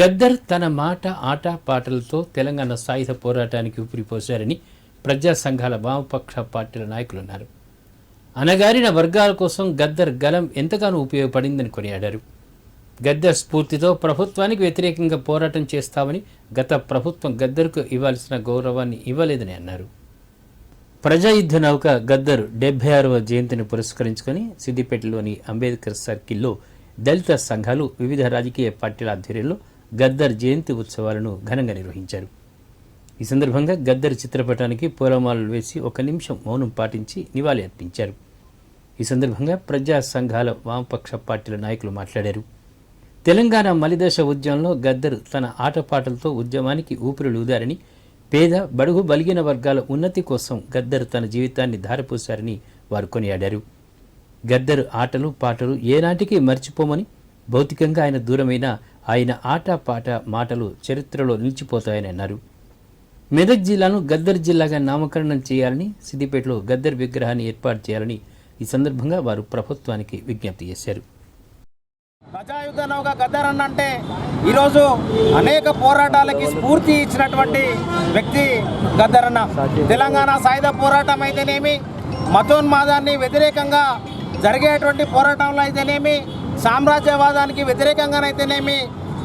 గద్దర్ తన మాట ఆట పాటలతో తెలంగాణ సాయుధ పోరాటానికి ఊపిరిపోశారని ప్రజా సంఘాల వామపక్ష పార్టీల నాయకులు అన్నారు. అనగారిన వర్గాల కోసం గద్దర్ గలం ఎంతగానో ఉపయోగపడిందని కొనియాడారు. గద్దర్ స్ఫూర్తితో ప్రభుత్వానికి వ్యతిరేకంగా పోరాటం చేస్తామని గత ప్రభుత్వం గద్దర్కు ఇవ్వాల్సిన గౌరవాన్ని ఇవ్వలేదని అన్నారు. ప్రజాయుద్ధ నౌక గద్దర్ డెబ్బై ఆరవ జయంతిని పురస్కరించుకొని సిద్దిపేటలోని అంబేద్కర్ సర్కిల్లో దళిత సంఘాలు వివిధ రాజకీయ పార్టీల ఆధ్వర్యంలో గద్దర్ జయంతి ఉత్సవాలను ఘనంగా నిర్వహించారు. ఈ సందర్భంగా గద్దర్ చిత్రపటానికి పూలమాలలు వేసి ఒక నిమిషం మౌనం పాటించి నివాళి అర్పించారు. ఈ సందర్భంగా ప్రజా సంఘాల వామపక్ష పార్టీల నాయకులు మాట్లాడారు. తెలంగాణ మలిదశ ఉద్యమంలో గద్దర్ తన ఆటపాటలతో ఉద్యమానికి ఊపిరులూదారని పేద బడుగు బలిగిన వర్గాల ఉన్నతి కోసం గద్దర్ తన జీవితాన్ని ధారపోశారని వారు కొనియాడారు. గద్దర్ ఆటలు పాటలు ఏనాటికి మర్చిపోమని భౌతికంగా ఆయన దూరమైన ఆయన ఆట పాట మాటలు చరిత్రలో నిలిచిపోతాయని అన్నారు. మెదక్ జిల్లాను గద్దర్ జిల్లాగా నామకరణం చేయాలని సిద్దిపేటలో గద్దర్ విగ్రహాన్ని ఏర్పాటు చేయాలని ఈ సందర్భంగా వారు ప్రభుత్వానికి విజ్ఞప్తి చేశారు. ప్రజాయుద్ధ నౌక గద్దరన్న అంటే ఈరోజు అనేక పోరాటాలకి స్ఫూర్తి ఇచ్చినటువంటి వ్యక్తి గద్దరన్న తెలంగాణ సాయుధ పోరాటం అయితేనేమి మతోన్మాదాన్ని వ్యతిరేకంగా జరిగేటువంటి పోరాటంలో అయితేనేమి సామ్రాజ్యవాదానికి వ్యతిరేకంగానైతేనేమి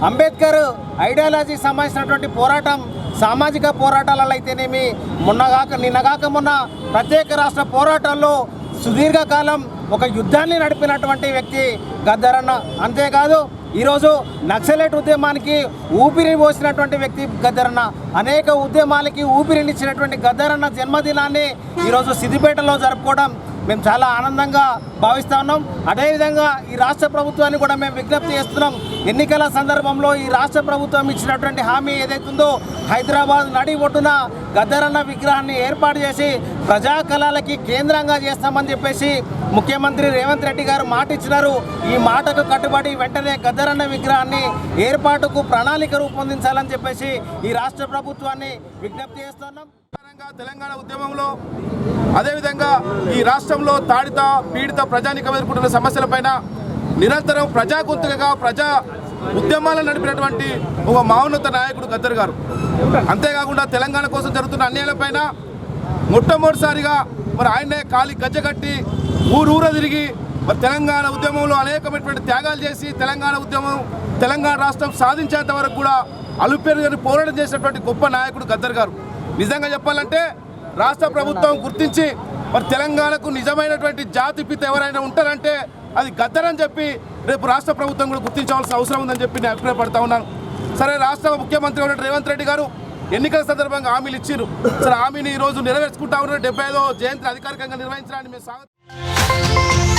అంబేద్కర్ ఐడియాలజీకి సంబంధించినటువంటి పోరాటం సామాజిక పోరాటాలలో అయితేనేమి మొన్నగాక నిన్నగాక మొన్న ప్రత్యేక రాష్ట్ర పోరాటాల్లో సుదీర్ఘకాలం ఒక యుద్ధాన్ని నడిపినటువంటి వ్యక్తి గద్దరన్న. అంతేకాదు ఈరోజు నక్సలైట్ ఉద్యమానికి ఊపిరి పోసినటువంటి వ్యక్తి గద్దరన్న. అనేక ఉద్యమాలకి ఊపిరినిచ్చినటువంటి గద్దరన్న జన్మదినాన్ని ఈరోజు సిద్దిపేటలో జరుపుకోవడం మేము చాలా ఆనందంగా భావిస్తూ ఉన్నాం. అదేవిధంగా ఈ రాష్ట్ర ప్రభుత్వాన్ని కూడా మేము విజ్ఞప్తి చేస్తున్నాం. ఎన్నికల సందర్భంలో ఈ రాష్ట్ర ప్రభుత్వం ఇచ్చినటువంటి హామీ ఏదైతుందో హైదరాబాద్ నడి ఒడ్డున గద్దరన్న విగ్రహాన్ని ఏర్పాటు చేసి ప్రజాకళాలకి కేంద్రంగా చేస్తామని చెప్పేసి ముఖ్యమంత్రి రేవంత్ రెడ్డి గారు మాట ఇచ్చినారు. ఈ మాటకు కట్టుబడి వెంటనే గద్దరన్న విగ్రహాన్ని ఏర్పాటుకు ప్రణాళిక రూపొందించాలని చెప్పేసి ఈ రాష్ట్ర ప్రభుత్వాన్ని విజ్ఞప్తి చేస్తున్నాం. తెలంగాణ ఉద్యమంలో అదేవిధంగా ఈ రాష్ట్రంలో తాడిత పీడిత ప్రజానికం ఎదుర్కొంటున్న సమస్యలపైన నిరంతరం ప్రజాగొంతుకగా ప్రజా ఉద్యమాలను నడిపినటువంటి ఒక మౌన్నత నాయకుడు గద్దర్ గారు. అంతేకాకుండా తెలంగాణ కోసం జరుగుతున్న అన్యాయాలపైన మొట్టమొదటిసారిగా మరి ఆయనే కాలి గజ్జగట్టి ఊరూర తిరిగి మరి తెలంగాణ ఉద్యమంలో అనేకమైనటువంటి త్యాగాలు చేసి తెలంగాణ ఉద్యమం తెలంగాణ రాష్ట్రం సాధించేంత వరకు కూడా అలుపేరు పోరాటం చేసినటువంటి గొప్ప నాయకుడు గద్దర్ గారు. నిజంగా చెప్పాలంటే రాష్ట్ర ప్రభుత్వం గుర్తించి మరి తెలంగాణకు నిజమైనటువంటి జాతి పిత ఎవరైనా ఉంటారంటే అది గద్దరని చెప్పి రేపు రాష్ట్ర ప్రభుత్వం కూడా గుర్తించవలసిన అవసరం ఉందని చెప్పి నేను అభిప్రాయపడతా ఉన్నాను. సరే రాష్ట్ర ముఖ్యమంత్రి ఉన్న రేవంత్ రెడ్డి గారు ఎన్నికల సందర్భంగా హామీలు ఇచ్చారు సరే హామీని ఈ రోజు నెరవేర్చుకుంటా ఉన్న డెబ్బై ఐదో జయంతి అధికారికంగా నిర్వహించడానికి మేము స్వాగతం.